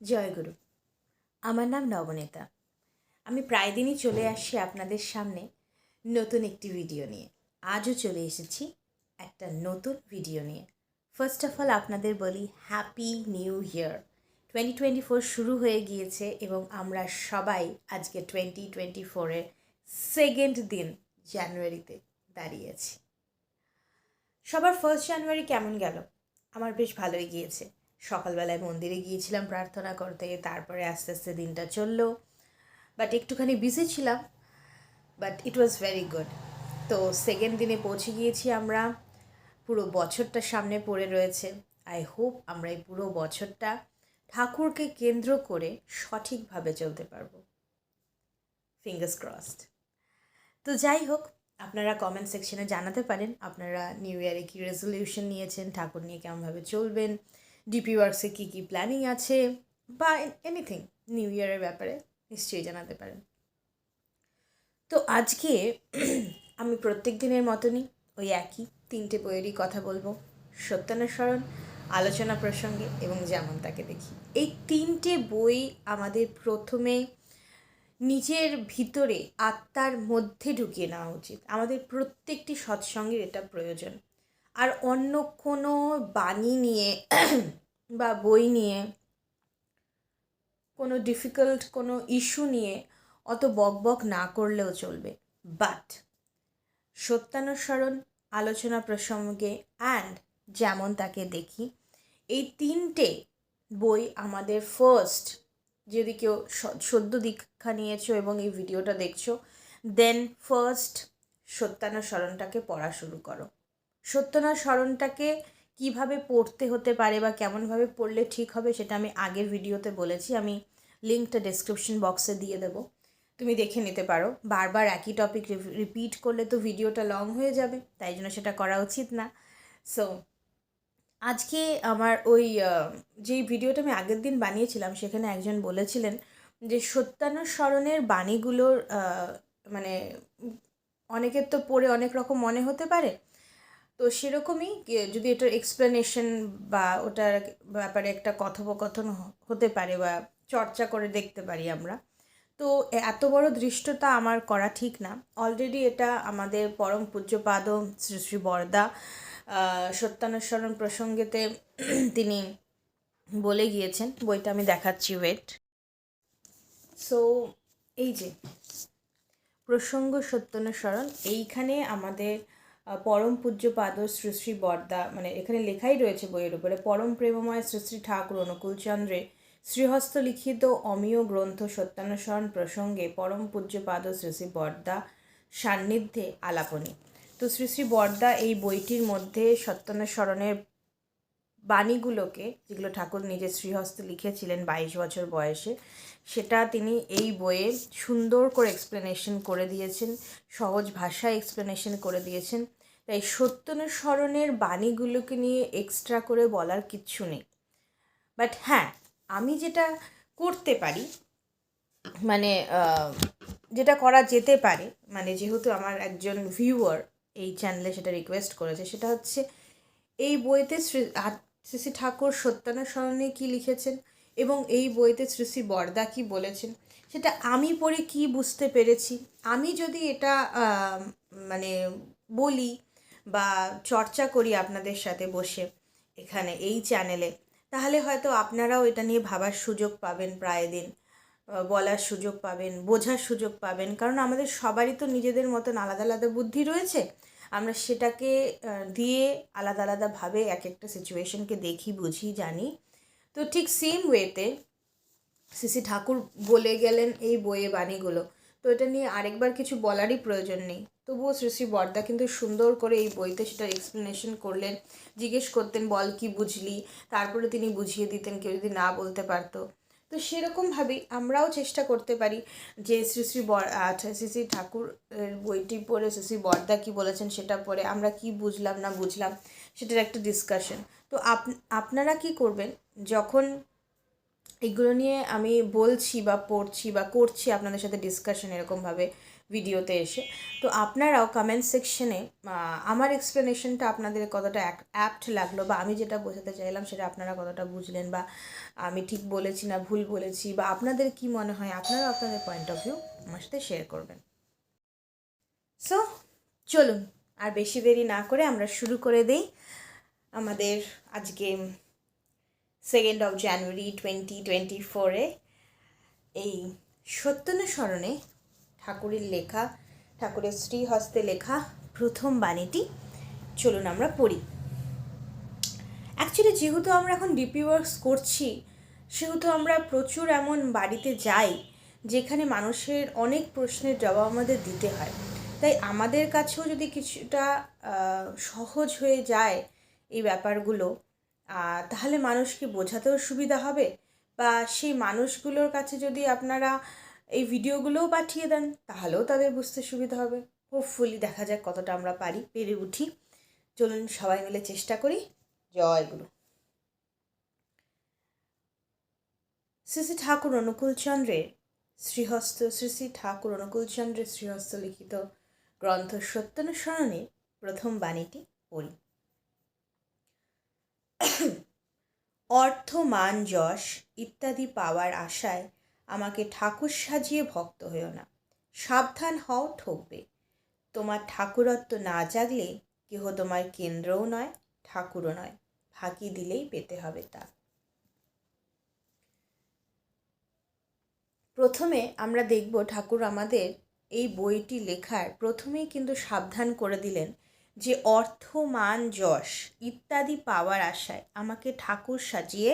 জয়গুরু। আমার নাম নবনেতা। আমি প্রায় দিনই চলে আসি আপনাদের সামনে নতুন একটি ভিডিও নিয়ে। আজও চলে এসেছি একটা নতুন ভিডিও নিয়ে। ফার্স্ট অফ অল আপনাদের বলি happy new year twenty twenty four শুরু হয়ে গিয়েছে এবং আমরা সবাই আজকে টোয়েন্টি টোয়েন্টি ফোরের সেকেন্ড দিন জানুয়ারিতে দাঁড়িয়েছি সবার ফার্স্ট জানুয়ারি কেমন গেল? আমার বেশ ভালোই গিয়েছে। সকালবেলায় মন্দিরে গিয়েছিলাম প্রার্থনা করতে, তারপরে আস্তে আস্তে দিনটা চলল। বাট একটুখানি বিজি ছিলাম but it was very good তো সেকেন্ড দিনে পৌঁছে গিয়েছি আমরা। পুরো বছরটা সামনে পড়ে রয়েছে। আই হোপ আমরা এই পুরো বছরটা ঠাকুরকে কেন্দ্র করে সঠিকভাবে চলতে পারব। ফিঙ্গার্স ক্রসড তো যাই হোক, আপনারা কমেন্ট সেকশনে জানাতে পারেন। আপনারা নিউ ইয়ারে কী রেজলিউশন নিয়েছেন, ঠাকুর নিয়ে কেমনভাবে চলবেন? ডিপি ওয়ার্কসে কী কী প্ল্যানিং আছে বা এনিথিং নিউ ইয়ারের ব্যাপারে নিশ্চয়ই জানাতে পারেন। তো আজকে আমি প্রত্যেক দিনের মতনই ওই একই তিনটে বইয়েরই কথা বলব, সত্যানুসরণ, আলোচনা প্রসঙ্গে এবং যেমন তাকে দেখি। এই তিনটে বই আমাদের প্রথমে নিজের ভিতরে আত্মার মধ্যে ঢুকিয়ে নেওয়া উচিত। আমাদের প্রত্যেকটি সৎসঙ্গের এটা প্রয়োজন। আর অন্য কোনো বাণী নিয়ে বা বই নিয়ে, কোনো ডিফিকাল্ট কোনো ইস্যু নিয়ে অত বকবক না করলেও চলবে। বাট সত্যানুসরণ, আলোচনা প্রসঙ্গে অ্যান্ড যেমন তাকে দেখি, এই তিনটে বই আমাদের ফার্স্ট যদি কেউ সদ্য দীক্ষা নিয়েছো এবং এই ভিডিওটা দেখছ দেন ফার্স্ট সত্যানুসরণটাকে পড়া শুরু করো। সত্যানুসরণটাকে কীভাবে পড়তে হতে পারে বা কেমনভাবে পড়লে ঠিক হবে সেটা আমি আগের ভিডিওতে বলেছি। আমি লিঙ্কটা ডেসক্রিপশন বক্সে দিয়ে দেবো। তুমি দেখে নিতে পারো। বারবার একই টপিক রিপিট করলে তো ভিডিওটা লং হয়ে যাবে, তাই জন্য সেটা করা উচিত না। সো আজকে আমার ওই যেই ভিডিওটা আমি আগের দিন বানিয়েছিলাম, সেখানে একজন বলেছিলেন যে সত্যানুসরণের বাণীগুলোর মানে অনেকের তো পড়ে অনেক রকম মনে হতে পারে তো সেরকমই যদি এটার এক্সপ্লেনেশন বা ওটার ব্যাপারে একটা কথোপকথন হতে পারে বা চর্চা করে দেখতে পারি আমরা। তো এত বড় দৃষ্টতা আমার করা ঠিক না। অলরেডি এটা আমাদের পরম পূজ্যপাদ শ্রী শ্রী বরদা সত্যানুসরণ প্রসঙ্গেতে তিনি বলে গিয়েছেন, বইটা আমি দেখাচ্ছি ওয়েট সো এই যে, প্রসঙ্গ সত্যানুসরণ, এইখানে আমাদের পরম পূজ্যপাদ শ্রী শ্রী বরদা মানে এখানে লেখাই রয়েছে বইয়ের উপরে, পরম প্রেমময় শ্রী শ্রী ঠাকুর অনুকূলচন্দ্রে শ্রীহস্ত লিখিত অমীয় গ্রন্থ সত্যানুসরণ প্রসঙ্গে পরম পূজ্যপাদ শ্রী শ্রী বরদা সান্নিধ্যে আলাপনী। তো শ্রী শ্রী বরদা এই বইটির মধ্যে সত্যানুসরণের বাণীগুলোকে, যেগুলো ঠাকুর নিজে শ্রীহস্ত লিখেছিলেন বাইশ বছর বয়সে সেটা তিনি এই বইয়ে সুন্দর করে এক্সপ্লেনেশন করে দিয়েছেন, সহজ ভাষায় এক্সপ্লেনেশন করে দিয়েছেন। তাই সত্যানুসরণের বাণীগুলোকে নিয়ে এক্সট্রা করে বলার কিচ্ছু নেই। বাট হ্যাঁ আমি যেটা করতে পারি মানে যেটা করা যেতে পারে মানে যেহেতু আমার একজন ভিউয়ার এই চ্যানেলে সেটা রিকোয়েস্ট করেছে, সেটা হচ্ছে এই বইতে শ্রী শ্রী ঠাকুর সত্যানুসরণে কী লিখেছেন? এবং এই বইতে শ্রী বরদা কী বলেছেন, সেটা আমি পড়ে কি বুঝতে পেরেছি? আমি যদি এটা মানে বলি বা চর্চা করি আপনাদের সাথে বসে এখানে এই চ্যানেলে, তাহলে হয়তো আপনারাও এটা নিয়ে ভাবার সুযোগ পাবেন প্রায় দিন বলার সুযোগ পাবেন, বোঝার সুযোগ পাবেন, কারণ আমাদের সবারই তো নিজেদের মতন আলাদা আলাদা বুদ্ধি রয়েছে। আমরা সেটাকে দিয়ে আলাদা আলাদাভাবে এক একটা সিচুয়েশনকে দেখি, বুঝি, জানি। তো ঠিক সেম ওয়েতে সিসি ঠাকুর বলে গেলেন এই বইয়ে বাণীগুলো। তো এটা নিয়ে আরেকবার কিছু বলারই প্রয়োজন নেই। তবুও শ্রী শ্রী বর্দা কিন্তু সুন্দর করে এই বইতে সেটার এক্সপ্লেনেশন করলেন, জিজ্ঞেস করতেন, বল কি বুঝলি? তারপরে তিনি বুঝিয়ে দিতেন, কেউ যদি না বলতে পারতো। তো সেরকমভাবেই আমরাও চেষ্টা করতে পারি যে শ্রী শ্রী বর আচ্ছা শ্রী শ্রী ঠাকুর বইটি পড়ে শ্রী শ্রী বর্দা কী বলেছেন সেটা পড়ে আমরা কি বুঝলাম না বুঝলাম সেটার একটা ডিসকাশন তো আপ, আপনারা কি করবেন? যখন এগুলো নিয়ে আমি বলছি বা পড়ছি বা করছি আপনাদের সাথে ডিসকাশন এরকমভাবে ভিডিওতে এসে, তো আপনারাও কমেন্ট সেকশনে আমার এক্সপ্লেনেশনটা আপনাদের কতটা অ্যাপ্ট লাগল বা আমি যেটা বোঝাতে চাইলাম সেটা আপনারা কতটা বুঝলেন বা আমি ঠিক বলেছি না ভুল বলেছি বা আপনাদের কি মনে হয়? আপনারাও আপনাদের পয়েন্ট অফ ভিউ আমার সাথে শেয়ার করবেন। সো চলুন, আর বেশি দেরি না করে আমরা শুরু করে দেই। আমাদের আজকে second of January twenty twenty ফোরে এই সত্যানুসরণে ঠাকুরের লেখা, ঠাকুরের শ্রীহস্তে লেখা প্রথম বাণীটি চলুন আমরা পড়ি। অ্যাকচুয়ালি যেহেতু আমরা এখন ডিপি ওয়ার্কস করছি, সেহেতু আমরা প্রচুর এমন বাড়িতে যাই যেখানে মানুষের অনেক প্রশ্নের জবাব আমাদের দিতে হয়। তাই আমাদের কাছেও যদি কিছুটা সহজ হয়ে যায় এই ব্যাপারগুলো তাহলে মানুষকে বোঝাতেও সুবিধা হবে? বা সেই মানুষগুলোর কাছে যদি আপনারা এই ভিডিওগুলোও পাঠিয়ে দেন, তাহলেও তাদের বুঝতে সুবিধা হবে। হোপফুলি দেখা যাক কতটা আমরা পারি, পেরে উঠি। চলুন সবাই মিলে চেষ্টা করি। জয় গুরু। শ্রী শ্রী ঠাকুর অনুকূলচন্দ্রের শ্রীহস্ত, শ্রী শ্রী ঠাকুর অনুকূলচন্দ্রের শ্রীহস্ত লিখিত গ্রন্থ সত্যানুসরণে প্রথম বাণীটি পড়ি। অর্থ মান যশ ইত্যাদি পাওয়ার আশায় আমাকে ঠাকুর সাজিয়ে ভক্ত হয়েও না। সাবধান হও ঠকবে। তোমার ঠাকুরত্ব না জাগলে কেহ তোমার কেন্দ্রও নয়, ঠাকুরও নয়। ফাঁকি দিলেই পেতে হবে তা। প্রথমে আমরা দেখব ঠাকুর আমাদের এই বইটি লেখার প্রথমেই কিন্তু সাবধান করে দিলেন যে অর্থ মান যশ ইত্যাদি পাওয়ার আশায় আমাকে ঠাকুর সাজিয়ে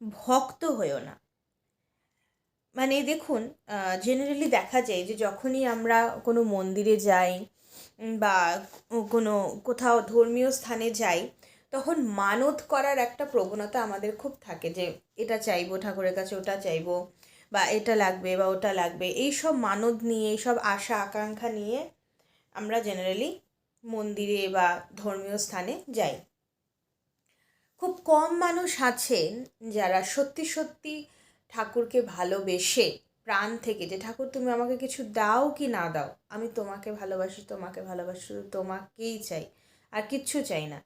ভক্ত হয়েও না। মানে দেখুন জেনারেলি দেখা যায় যে যখনই আমরা কোনো মন্দিরে যাই বা কোনো কোথাও ধর্মীয় স্থানে যাই, তখন মানত করার একটা প্রবণতা আমাদের খুব থাকে যে এটা চাইব, ঠাকুরের কাছে ওটা চাইব, বা এটা লাগবে বা ওটা লাগবে। এই সব মানত নিয়ে এই সব আশা, আকাঙ্ক্ষা নিয়ে আমরা জেনারেলি মন্দিরে বা ধর্মীয় স্থানে যাই। খুব কম মানুষ আছেন যারা সত্যি সত্যি ঠাকুরকে ভালোবেসে প্রাণ থেকে যে, ঠাকুর, তুমি আমাকে কিছু দাও কি না দাও? আমি তোমাকে ভালোবাসি তোমাকে ভালোবাসি, শুধু তোমাকেই চাই, আর কিচ্ছু চাই না।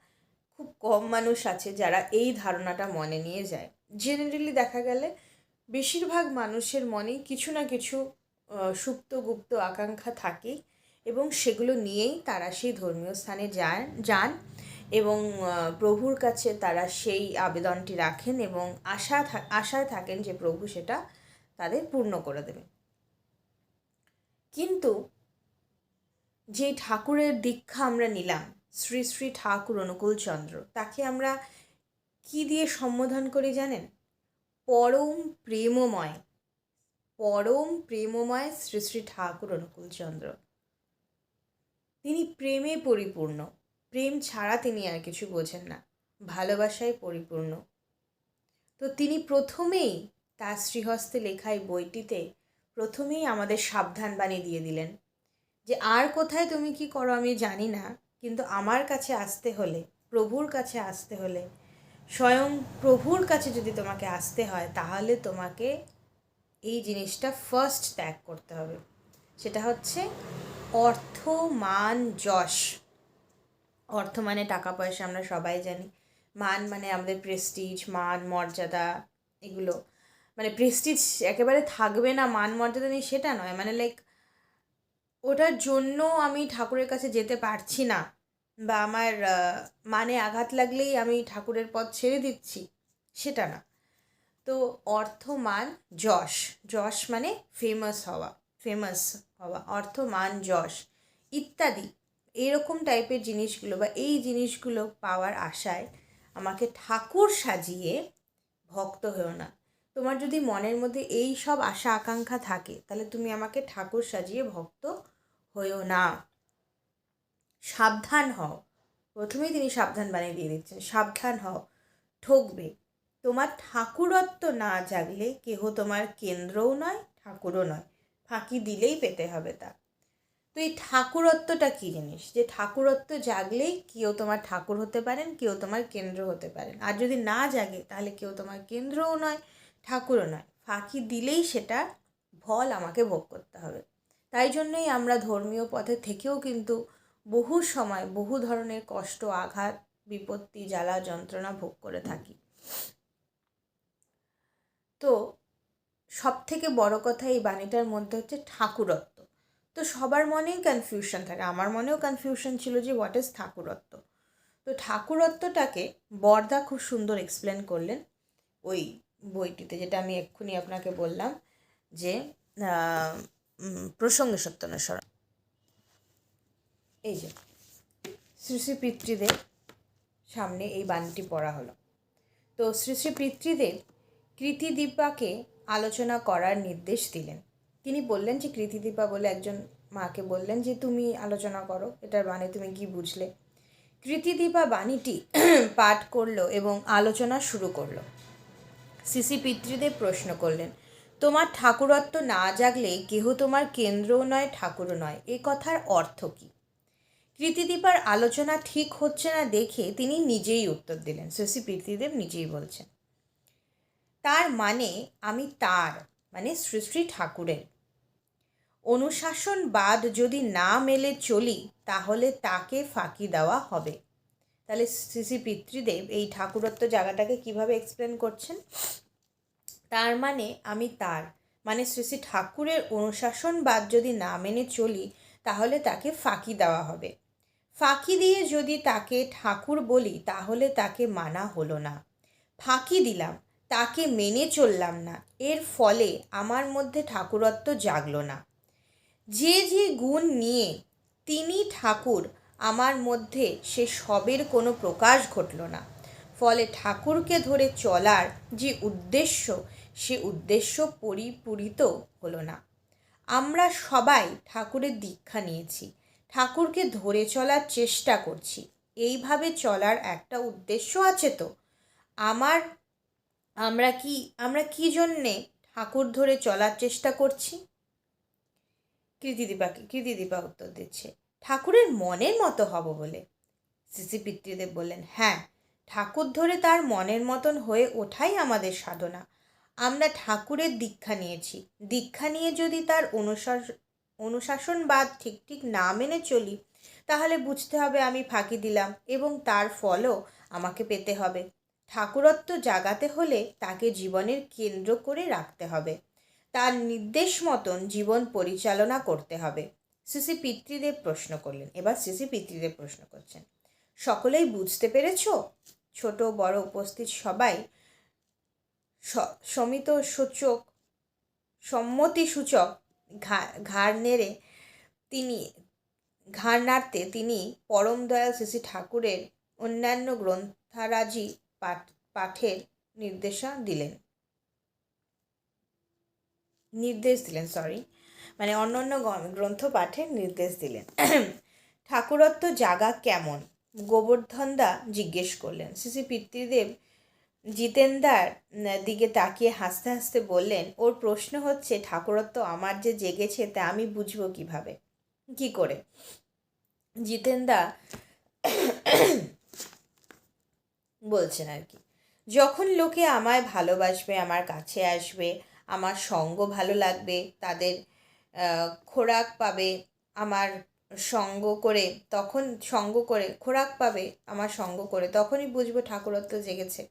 খুব কম মানুষ আছে যারা এই ধারণাটা মনে নিয়ে যায়। জেনারেলি দেখা গেলে বেশিরভাগ মানুষের মনে কিছু না কিছু সুপ্ত গুপ্ত আকাঙ্ক্ষা থাকেই। এবং সেগুলো নিয়েই তারা সেই ধর্মীয় স্থানে যান যান এবং প্রভুর কাছে তারা সেই আবেদনটি রাখেন এবং আশা আশায় থাকেন যে প্রভু সেটা তাদের পূর্ণ করে দেবে কিন্তু যে ঠাকুরের দীক্ষা আমরা নিলাম, শ্রী শ্রী ঠাকুর অনুকূলচন্দ্র তাকে আমরা কি দিয়ে সম্বোধন করি জানেন? পরম প্রেমময় পরম প্রেমময় শ্রী শ্রী ঠাকুর অনুকূলচন্দ্র তিনি প্রেমে পরিপূর্ণ। প্রেম ছাড়া তিনি আর কিছু বোঝেন না। ভালোবাসায় পরিপূর্ণ। তো তিনি প্রথমেই তার শ্রীহস্তে লেখা এই বইটিতে প্রথমেই আমাদের সাবধান বাণী দিয়ে দিলেন যে, আর কোথায় তুমি কি করো আমি জানি না, কিন্তু আমার কাছে আসতে হলে, প্রভুর কাছে আসতে হলে, স্বয়ং প্রভুর কাছে যদি তোমাকে আসতে হয়, তাহলে তোমাকে এই জিনিসটা ফার্স্ট ত্যাগ করতে হবে। সেটা হচ্ছে অর্থ মান যশ। অর্থ মানে টাকা পয়সা, আমরা সবাই জানি। মান মানে আমাদের প্রেস্টিজ মান, মর্যাদা, এগুলো। মানে প্রেস্টিজ একেবারে থাকবে না, মান, মর্যাদা নেই সেটা নয়। মানে লাইক ওটার জন্য আমি ঠাকুরের কাছে যেতে পারছি না। বা আমার মানে আঘাত লাগলেই আমি ঠাকুরের পথ ছেড়ে দিচ্ছি, সেটা না। তো অর্থ মান যশ। যশ মানে ফেমাস হওয়া। ফেমাস হওয়া অর্থ মান যশ, ইত্যাদি। এরকম টাইপের জিনিসগুলো বা এই জিনিসগুলো পাওয়ার আশায় আমাকে ঠাকুর সাজিয়ে ভক্ত হয়েও না। তোমার যদি মনের মধ্যে এই সব আশা, আকাঙ্ক্ষা থাকে, তাহলে তুমি আমাকে ঠাকুর সাজিয়ে ভক্ত হয়েও না। সাবধান হও। প্রথমেই তিনি সাবধান বানিয়ে দিয়ে দিচ্ছেন, সাবধান হও, ঠকবে। তোমার ঠাকুরত্ব না জাগলে কেহ তোমার কেন্দ্রও নয়, ঠাকুরও নয়। ফাঁকি দিলেই পেতে হবে তা তো এই ঠাকুরত্বটা কী জিনিস? যে ঠাকুরত্ব জাগলেই কেউ তোমার ঠাকুর হতে পারেন, কেউ তোমার কেন্দ্র হতে পারেন। আর যদি না জাগে, তাহলে কেউ তোমার কেন্দ্রও নয়, ঠাকুরও নয়। ফাঁকি দিলেই সেটা ফল আমাকে ভোগ করতে হবে। তাই জন্যই আমরা ধর্মীয় পথে থেকেও কিন্তু বহু সময় বহু ধরনের কষ্ট, আঘাত, বিপত্তি, জ্বালা, যন্ত্রণা ভোগ করে থাকি। তো সব থেকে বড় কথা এই বাণীটার মধ্যে হচ্ছে ঠাকুরত্ব। তো সবার মনেই কনফিউশন থাকে। আমার মনেও কনফিউশন ছিল যে হোয়াট ইজ ঠাকুরত্ব? তো ঠাকুরত্বটাকে বরদা খুব সুন্দর এক্সপ্লেন করলেন ওই বইটিতে, যেটা আমি এক্ষুনি আপনাকে বললাম যে প্রসঙ্গ সত্যানুসরণ এই যে, শ্রী শ্রী পিতৃদেব সামনে এই বাণীটি পড়া হলো। তো শ্রী শ্রী পিতৃদেব কৃতিদীপাকে আলোচনা করার নির্দেশ দিলেন। তিনি বললেন যে কৃতিদীপা বলে একজন মাকে বললেন যে, তুমি আলোচনা করো, এটার বাণী তুমি কি বুঝলে? কৃতিদীপা বাণীটি পাঠ করল এবং আলোচনা শুরু করল। সিসি পিতৃদেব প্রশ্ন করলেন, তোমার ঠাকুরত্ব না জাগলে কেহ তোমার কেন্দ্রও নয়, ঠাকুরও নয়, এ কথার অর্থ কী? কৃতিদীপার আলোচনা ঠিক হচ্ছে না দেখে তিনি নিজেই উত্তর দিলেন। সিসি পিতৃদেব নিজেই বলছেন তার মানে আমি তার মানে শ্রী শ্রী ঠাকুরের। অনুশাসনবাদ যদি না মেলে চলি, তাহলে তাকে ফাঁকি দেওয়া হবে। তাহলে শ্রী পিতৃদেব এই ঠাকুরত্ব জায়গাটাকে কীভাবে এক্সপ্লেন করছেন? তার মানে আমি তার মানে শ্রী শ্রী ঠাকুরের অনুশাসনবাদ যদি না মেনে চলি, তাহলে তাকে ফাঁকি দেওয়া হবে। ফাঁকি দিয়ে যদি তাকে ঠাকুর বলি, তাহলে তাকে মানা হলো না। ফাঁকি দিলাম তাকে মেনে চললাম না। এর ফলে আমার মধ্যে ঠাকুরত্ব জাগলো না। যে যে গুণ নিয়ে তিনি ঠাকুর, আমার মধ্যে সে সবের কোনো প্রকাশ ঘটল না। ফলে ঠাকুরকে ধরে চলার যে উদ্দেশ্য, সে উদ্দেশ্য পরিপূরিত হলো না। আমরা সবাই ঠাকুরের দীক্ষা নিয়েছি। ঠাকুরকে ধরে চলার চেষ্টা করছি। এইভাবে চলার একটা উদ্দেশ্য আছে তো? আমার আমরা কি আমরা কি জন্যে ঠাকুর ধরে চলার চেষ্টা করছি? কৃতিদীপাকে কৃতিদীপা উত্তর দিচ্ছে, ঠাকুরের মনের মতো হব বলে। সিসি পিতৃদেব বললেন হ্যাঁ ঠাকুর ধরে তার মনের মতন হয়ে ওঠাই আমাদের সাধনা। আমরা ঠাকুরের দীক্ষা নিয়েছি। দীক্ষা নিয়ে যদি তার অনুশাস অনুশাসনবাদ ঠিক ঠিক না মেনে চলি, তাহলে বুঝতে হবে আমি ফাঁকি দিলাম এবং তার ফলও আমাকে পেতে হবে। ঠাকুরত্ব জাগাতে হলে তাকে জীবনের কেন্দ্র করে রাখতে হবে। তার নির্দেশ মতন জীবন পরিচালনা করতে হবে। সিসি পিতৃদেব প্রশ্ন করলেন। এবার সিসি পিতৃদেব প্রশ্ন করছেন। সকলেই বুঝতে পেরেছ? ছোট, বড়, উপস্থিত সবাই সমিত, সূচক সম্মতি সূচক ঘাড় নেড়ে তিনি, ঘাড় নাড়তে তিনি পরম দয়াল শ্রী শ্রী ঠাকুরের অন্যান্য গ্রন্থারাজি পাঠ, পাঠের নির্দেশা দিলেন। নির্দেশ দিলেন সরি মানে অন্য অন্য গ্রন্থ পাঠের নির্দেশ দিলেন। ঠাকুরত্ব জাগা কেমন? গোবর্ধনদা জিজ্ঞেস করলেন। শ্রী পিতৃদেব জিতেন্দার দিকে তাকিয়ে হাসতে হাসতে বললেন, ওর প্রশ্ন হচ্ছে, ঠাকুরত্ব আমার যে জেগেছে, তা আমি বুঝব কীভাবে? কি করে? জিতেন্দা বলছেন আর কি। যখন লোকে আমায় ভালোবাসবে, আমার কাছে আসবে, আমার সঙ্গ ভালো লাগবে, তাদের খোরাক পাবে, আমার সঙ্গ করে, তখন সঙ্গ করে, খোরাক পাবে, আমার সঙ্গ করে, তখনই বুঝব ঠাকুরত্ব জেগেছে।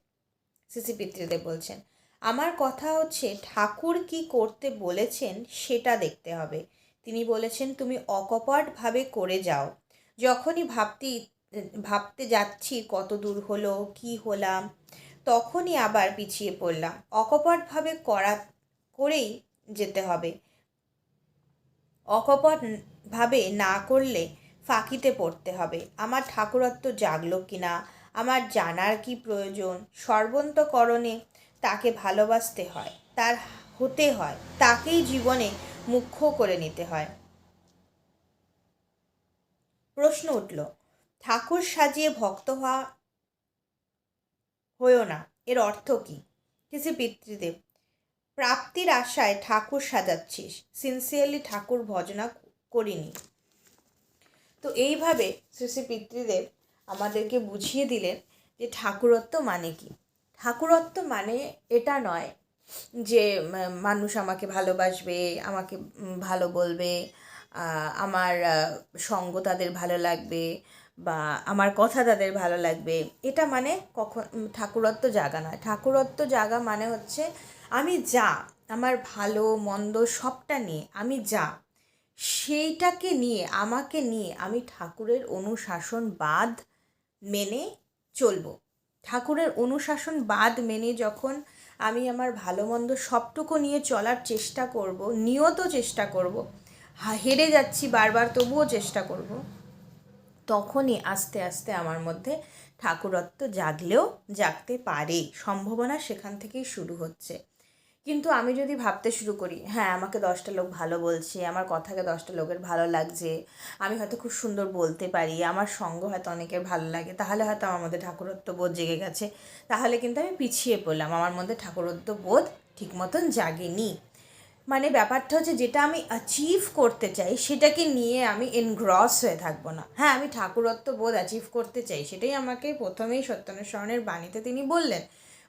সিসি পিতৃদেব বলছেন, আমার কথা হচ্ছে, ঠাকুর কি করতে বলেছেন সেটা দেখতে হবে। তিনি বলেছেন, তুমি অকপটভাবে করে যাও। যখনই ভাবতে ভাবতে যাচ্ছি কত দূর হলো, কি হলাম। তখনই আবার পিছিয়ে পড়লাম। অকপটভাবে করা করেই যেতে হবে। অকপট ভাবে না করলে ফাঁকিতে পড়তে হবে। আমার ঠাকুরত্ব জাগলো কি না আমার জানার কি প্রয়োজন? সর্বন্তকরণে তাকে ভালোবাসতে হয়, তার হতে হয়, তাকেই জীবনে মুখ্য করে নিতে হয়। প্রশ্ন উঠল ঠাকুর সাজিয়ে ভক্ত হওয়া হয়েও না। এর অর্থ কী? কিছু পিতৃদেব? প্রাপ্তির আশায় ঠাকুর সাজাচ্ছিস। সিনসিয়ারলি ঠাকুর ভজনা করিনি। তো এইভাবে শ্রী শ্রী পিতৃদেব আমাদেরকে বুঝিয়ে দিলেন যে ঠাকুরত্ব মানে কি? ঠাকুরত্ব মানে এটা নয় যে মানুষ আমাকে ভালোবাসবে, আমাকে ভালো বলবে আমার সঙ্গ তাদের ভালো লাগবে বা আমার কথা তাদের ভালো লাগবে। এটা মানে কখন ঠাকুরত্ব জাগা নয়। ঠাকুরত্ব জাগা মানে হচ্ছে, আমি যা, আমার ভালো, মন্দ সবটা নিয়ে, আমি যা, সেইটাকে নিয়ে, আমাকে নিয়ে আমি ঠাকুরের অনুশাসন বাদ মেনে চলবো। ঠাকুরের অনুশাসন বাদ মেনে যখন আমি আমার ভালো, মন্দ সবটুকু নিয়ে চলার চেষ্টা করব, নিয়ত চেষ্টা করব হেরে যাচ্ছি বারবার, তবুও চেষ্টা করব তখনই আস্তে আস্তে আমার মধ্যে ঠাকুরত্ব জাগলেও জাগতে পারে। সম্ভাবনা সেখান থেকেই শুরু হচ্ছে। কিন্তু আমি যদি ভাবতে শুরু করি হ্যাঁ আমাকে দশটা লোক ভালো বলছে, আমার কথাকে দশটা লোকের ভালো লাগছে, আমি হয়তো খুব সুন্দর বলতে পারি, আমার সঙ্গ হয়তো অনেকের ভালো লাগে, তাহলে হয়তো আমার মধ্যে ঠাকুরত্ব বোধ জেগে গেছে। তাহলে কিন্তু আমি পিছিয়ে পড়লাম, আমার মধ্যে ঠাকুরত্ব বোধ ঠিক মতন জাগেনি। মানে ব্যাপারটা হচ্ছে যেটা আমি অ্যাচিভ করতে চাই, সেটাকে নিয়ে আমি এনগ্রস হয়ে থাকব না। হ্যাঁ আমি ঠাকুরত্ব বোধ অ্যাচিভ করতে চাই, সেটাই আমাকে প্রথমেই সত্যানুসরণের বাণীতে তিনি বললেন।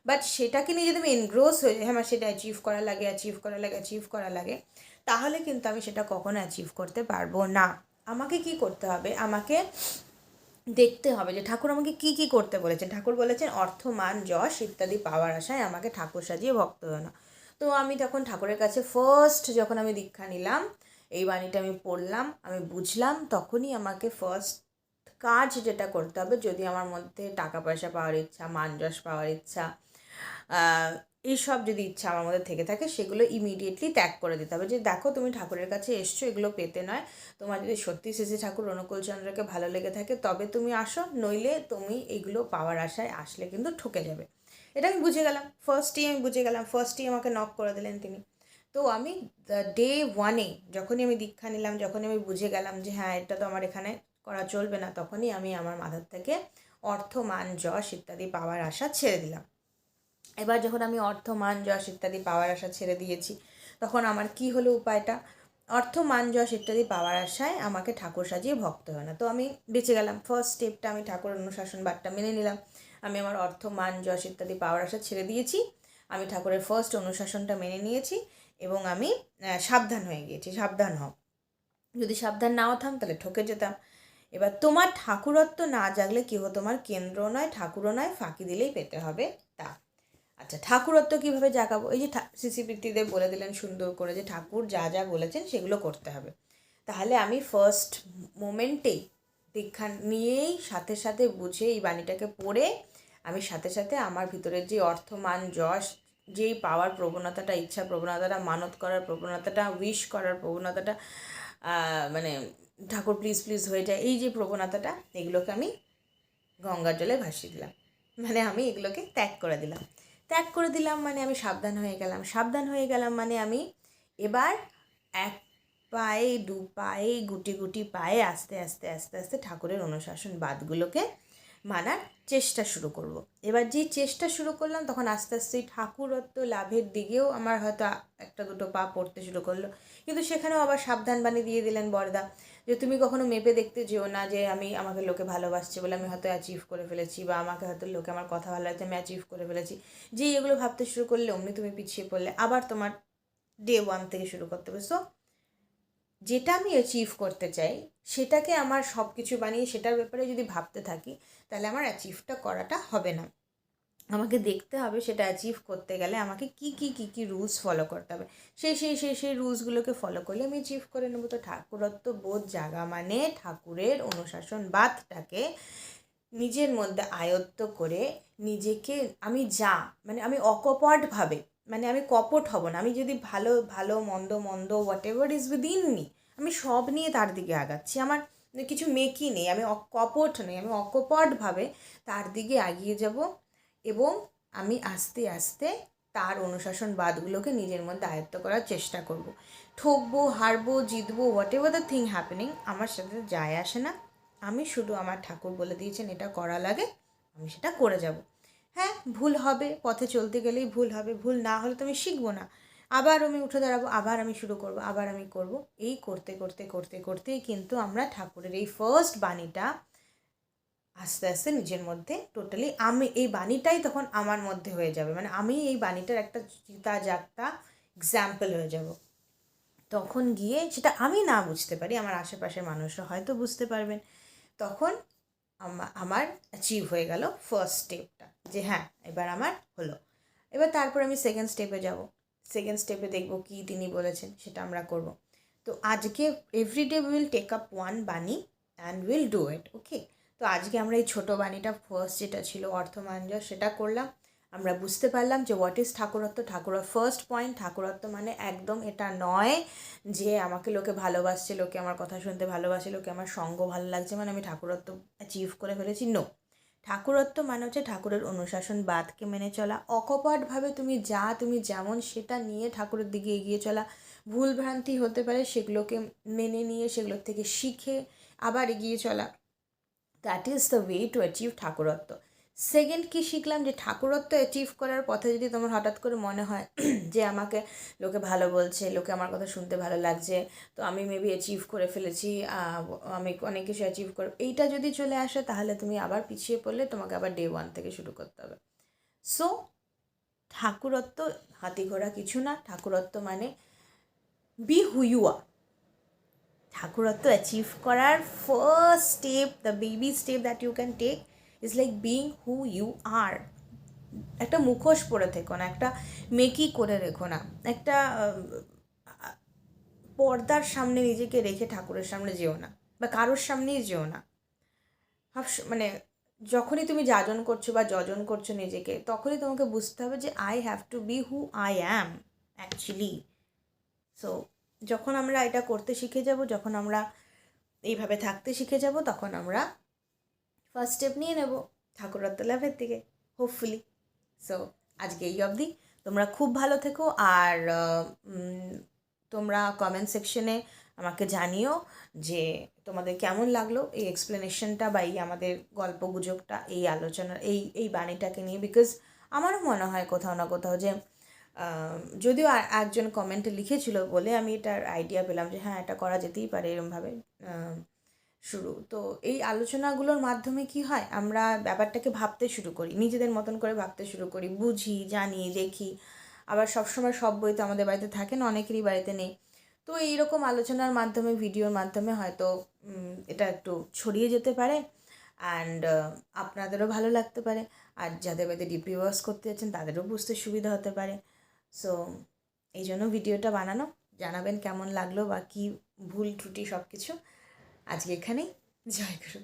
বাট সেটাকে নিয়ে যদি আমি এনগ্রোস হয়ে যাই হ্যাঁ আমার সেটা অ্যাচিভ করা লাগে অ্যাচিভ করা লাগে অ্যাচিভ করা লাগে, তাহলে কিন্তু আমি সেটা কখনো অ্যাচিভ করতে পারব না। আমাকে কি করতে হবে? আমাকে দেখতে হবে যে ঠাকুর আমাকে কি কি করতে বলেছেন। ঠাকুর বলেছেন, অর্থ, মান, যশ ইত্যাদি পাওয়ার আশায় আমাকে ঠাকুর সাজিয়ে ভক্ত হয়ে না। তো আমি তখন ঠাকুরের কাছে ফার্স্ট যখন আমি দীক্ষা নিলাম, এই বাণীটা আমি পড়লাম, আমি বুঝলাম, তখনই আমাকে ফার্স্ট কাজ যেটা করতে হবে, যদি আমার মধ্যে টাকা পয়সা পাওয়ার ইচ্ছা মান যশ পাওয়ার ইচ্ছা এইসব যদি ইচ্ছা আমার মধ্যে থেকে থাকে, সেগুলো ইমিডিয়েটলি ত্যাগ করে দিতে হবে। যে দেখো, তুমি ঠাকুরের কাছে এসছো, এগুলো পেতে নয়। তোমার যদি সত্যি শ্রী ঠাকুর অনুকূল চন্দ্রকে ভালো লেগে থাকে, তবে তুমি আসো, নইলে তুমি এগুলো পাওয়ার আশায় আসলে কিন্তু ঠকে যাবে। এটা আমি বুঝে গেলাম। ফার্স্টেই আমি বুঝে গেলাম। ফার্স্টেই আমাকে নক করে দিলেন তিনি। তো আমি ডে ওয়ানে যখনই আমি দীক্ষা নিলাম, যখনই আমি বুঝে গেলাম যে হ্যাঁ এটা তো আমার এখানে করা চলবে না, তখনই আমি আমার মাথার থেকে অর্থ, মান, যশ ইত্যাদি পাওয়ার আশা ছেড়ে দিলাম। এবার যখন আমি অর্থ, মান, যশ ইত্যাদি পাওয়ার আশা ছেড়ে দিয়েছি, তখন আমার কি হলো উপায়টা? অর্থ, মান, যশ ইত্যাদি পাওয়ার আশায় আমাকে ঠাকুর সাজিয়ে ভক্ত হয় না। তো আমি বেঁচে গেলাম। ফার্স্ট স্টেপটা আমি ঠাকুর অনুশাসন বাদটা মেনে নিলাম। আমি আমার অর্থ, মান, যশ ইত্যাদি পাওয়ার আশা ছেড়ে দিয়েছি। আমি ঠাকুরের ফার্স্ট অনুশাসনটা মেনে নিয়েছি এবং আমি সাবধান হয়ে গিয়েছি, সাবধান হও। যদি সাবধান না হতাম তাহলে ঠকে যেতাম। এবার তোমার ঠাকুরত্ব না জাগলে কেউ তোমার কেন্দ্র নয়, ঠাকুরও নয়, ফাঁকি দিলেই পেতে হবে তা। আচ্ছা ঠাকুরত্ব কীভাবে জাগাবো? এই যে সিসিপিটিদের বলে দিলেন সুন্দর করে যে ঠাকুর যা যা বলেছেন সেগুলো করতে হবে। তাহলে আমি ফার্স্ট মোমেন্টেই দীক্ষা নিয়েই সাথে সাথে বুঝে এই বাণীটাকে পড়ে আমি সাথে সাথে আমার ভিতরের যে অর্থমান যশ, যেই পাওয়ার প্রবণতাটা, ইচ্ছা প্রবণতাটা, মানত করার প্রবণতাটা উইশ করার প্রবণতাটা মানে ঠাকুর প্লিজ প্লিজ হয়ে যায়, এই যে প্রবণতাটা, এগুলোকে আমি গঙ্গার জলে ভাসিয়ে দিলাম। মানে আমি এগুলোকে ত্যাগ করে দিলাম। ত্যাগ করে দিলাম মানে আমি সাবধান হয়ে গেলাম। সাবধান হয়ে গেলাম মানে আমি এবার এক পায়ে, দু পায়ে, গুটি গুটি পায়ে আস্তে আস্তে আস্তে আস্তে ঠাকুরের অনুশাসন বাদগুলোকে মানার চেষ্টা শুরু করব। এবার যে চেষ্টা শুরু করলাম, তখন আস্তে আস্তে ঠাকুরত্ব লাভের দিকেও আমার হয়তো একটা দুটো পা পড়তে শুরু করল। কিন্তু সেখানেও আবার সাবধান বাণী দিয়ে দিলেন বরদা যে, তুমি কখনো মেপে দেখতে যেও না যে, আমি আমাকে লোকে ভালোবাসছে বলে আমি হয়তো অ্যাচিভ করে ফেলেছি বা আমাকে হয়তো লোকে আমার কথা ভালো লাগছে, আমি অ্যাচিভ করে ফেলেছি। যে এগুলো ভাবতে শুরু করলে অমনি তুমি পিছিয়ে পড়লে, আবার তোমার ডে ওয়ান থেকে শুরু করতে হবে। সো যেটা আমি অ্যাচিভ করতে চাই, সেটাকে আমার সব কিছু বানিয়ে সেটার ব্যাপারে যদি ভাবতে থাকি, তাহলে আমার অ্যাচিভটা করাটা হবে না। আমাকে দেখতে হবে সেটা অ্যাচিভ করতে গেলে আমাকে কি কি কি কি রুলস ফলো করতে হবে। সেই সেই সেই সেই রুলসগুলোকে ফলো করলে আমি অ্যাচিভ করে নেব। তো ঠাকুরত্ব বোধ জাগা মানে ঠাকুরের অনুশাসন বাদটাকে নিজের মধ্যে আয়ত্ত করে নিজেকে, আমি যা মানে আমি অকপটভাবে মানে আমি কপট হব না। আমি যদি ভালো ভালো, মন্দ মন্দ whatever is within me আমি সব নিয়ে তার দিকে আগাচ্ছি। আমার কিছু মেকি নেই, আমি কপট নেই, আমি অকপটভাবে তার দিকে এগিয়ে যাব এবং আমি আস্তে আস্তে তার অনুশাসন বাদগুলোকে নিজের মধ্যে আয়ত্ত করার চেষ্টা করব। ঠকবো, হারবো, জিতবো whatever the thing happening আমার সাথে যায় আসে না। আমি শুধু আমার ঠাকুর বলে দিয়েছেন, এটা করা লাগে, আমি সেটা করে যাব। হ্যাঁ ভুল হবে, পথে চলতে গেলেই ভুল হবে, ভুল না হলে তো আমি শিখব না। আবার আমি উঠে দাঁড়াবো, আবার আমি শুরু করব, আবার আমি করব। এই করতে করতে করতে, করতেই কিন্তু আমরা ঠাকুরের এই ফার্স্ট বাণীটা আস্তে আস্তে নিজের মধ্যে টোটালি আমি, এই বাণীটাই তখন আমার মধ্যে হয়ে যাবে। মানে আমি এই বাণীটার একটা চিতা জাগতা এক্সাম্পল হয়ে যাব। তখন গিয়ে সেটা আমি না বুঝতে পারি, আমার আশেপাশের মানুষরা হয়তো বুঝতে পারবেন। তখন আমার অ্যাচিভ হয়ে গেল ফার্স্ট স্টেপটা যে হ্যাঁ এবার আমার হলো। এবার তারপর আমি সেকেন্ড স্টেপে যাব। সেকেন্ড স্টেপে দেখব কি তিনি বলেছেন, সেটা আমরা করব। তো আজকে everyday will take up one বাণী and will do it okay তো আজকে আমরা এই ছোটো বাণীটা ফার্স্ট যেটা ছিল অর্থমাঞ্জ সেটা করলাম। আমরা বুঝতে পারলাম যে হোয়াট ইজ ঠাকুরত্ব? ঠাকুর ফার্স্ট পয়েন্ট ঠাকুরত্ব মানে একদম এটা নয় যে আমাকে লোকে ভালোবাসছে, লোকে আমার কথা শুনতে ভালোবাসে, লোকে আমার সঙ্গ ভালো লাগছে মানে আমি ঠাকুরত্ব অ্যাচিভ করে ফেলেছি। নো ঠাকুরত্ব মানে হচ্ছে ঠাকুরের অনুশাসন, বাদকে মেনে চলা। অকপটভাবে তুমি যা, তুমি যেমন সেটা নিয়ে ঠাকুরের দিকে এগিয়ে চলা। ভুল ভ্রান্তি হতে পারে, সেগুলোকে মেনে নিয়ে, সেগুলোর থেকে শিখে আবার এগিয়ে চলা। That is the way to achieve ঠাকুরত্ব। Second কি শিখলাম? যে ঠাকুরত্ব অ্যাচিভ করার পথে যদি তোমার হঠাৎ করে মনে হয় যে আমাকে লোকে ভালো বলছে, লোকে আমার কথা শুনতে ভালো লাগছে, তো আমি মেবি অ্যাচিভ করে ফেলেছি আমি অনেক কিছু অ্যাচিভ করে, এইটা যদি চলে আসে তাহলে তুমি আবার পিছিয়ে পড়লে তোমাকে আবার ডে ওয়ান থেকে শুরু করতে হবে। সো ঠাকুরত্ব হাতি ঘোড়া কিছু না, ঠাকুরত্ব মানে বি হুইউয়া ঠাকুরত্ব অ্যাচিভ করার first step the baby step that you can take is like being who you are একটা মুখোশ পরে থেকো না, একটা মেকি করে রেখো না, একটা পর্দার সামনে নিজেকে রেখে ঠাকুরের সামনে যেও না বা কারোর সামনেই যেও না। মানে যখনই তুমি যাজন করছ বা যজন করছ নিজেকে, তখনই তোমাকে বুঝতে হবে যে I have to be who I am actually so যখন আমরা এটা করতে শিখে যাব, যখন আমরা এইভাবে থাকতে শিখে যাব, তখন আমরা ফার্স্ট স্টেপ নিয়ে নেব ঠাকুরত্ব লাভের দিকে হোপফুলি সো আজকে এই অবধি। তোমরা খুব ভালো থেকো আর তোমরা কমেন্ট সেকশনে আমাকে জানিও যে তোমাদের কেমন লাগল এই এক্সপ্লেনেশনটা বা এই আমাদের গল্প গুজবটা, এই আলোচনা, এই এই বাণীটাকে নিয়ে। বিকজ আমারও মনে হয় কোথাও না কোথাও যে যদিও একজন কমেন্টে লিখেছিল বলে আমি এটার আইডিয়া পেলাম যে হ্যাঁ এটা করা যেতেই পারে এরমভাবে। শুরু। তো এই আলোচনাগুলোর মাধ্যমে কি হয়? আমরা ব্যাপারটাকে ভাবতে শুরু করি, নিজেদের মতন করে ভাবতে শুরু করি, বুঝি, জানি, দেখি। আবার সবসময় সব বই তো আমাদের বাড়িতে থাকে না, অনেকেরই বাড়িতে নেই। তো এইরকম আলোচনার মাধ্যমে, ভিডিওর মাধ্যমে হয়তো এটা একটু ছড়িয়ে যেতে পারে অ্যান্ড আপনাদেরও ভালো লাগতে পারে। আর যাদের বাড়িতে ডিপি ওয়ার্স করতে যাচ্ছেন, তাদেরও বুঝতে সুবিধা হতে পারে। সো এই জন্য ভিডিওটা বানানো। জানাবেন কেমন লাগল বা কী ভুল, ত্রুটি সব কিছু আজকে এখানেই জয় গুরু।